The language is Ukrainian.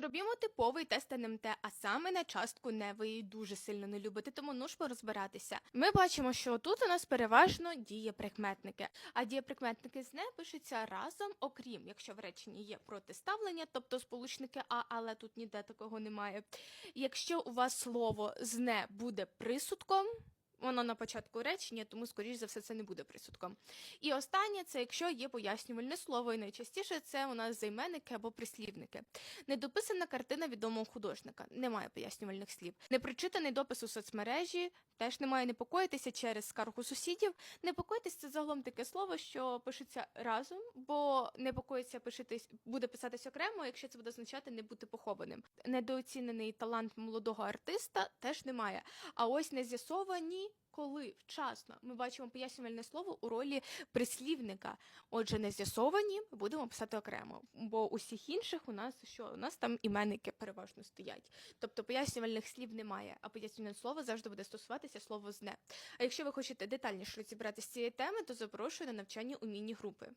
Зробімо типовий тест НМТ, а саме на частку не ви її дуже сильно не любите, тому ну ж порозбиратися. Ми бачимо, що тут у нас переважно дієприкметники, а дієприкметники з не пишуться разом, окрім якщо в реченні є протиставлення, тобто сполучники а, але тут ніде такого немає. Якщо у вас слово з не буде присудком. Воно на початку речення, тому, скоріш за все, це не буде присудком. І останнє це якщо є пояснювальне слово, і найчастіше це у нас займенники або прислівники. Недописана картина відомого художника, немає пояснювальних слів. Непрочитаний допис у соцмережі, теж немає непокоїтися через скаргу сусідів. Непокоїтись це загалом таке слово, що пишеться разом, бо непокоїться пишитись буде писатись окремо, якщо це буде означати не бути похованим. Недооцінений талант молодого артиста теж немає. А ось не з'ясовані. Коли вчасно ми бачимо пояснювальне слово у ролі прислівника, отже, не з'ясовані, будемо писати окремо. Бо усіх інших у нас що у нас там іменники переважно стоять. Тобто пояснювальних слів немає, а пояснювальне слово завжди буде стосуватися слово зне. А якщо ви хочете детальніше розібратися з цієї теми, то запрошую на навчання у міні-групи.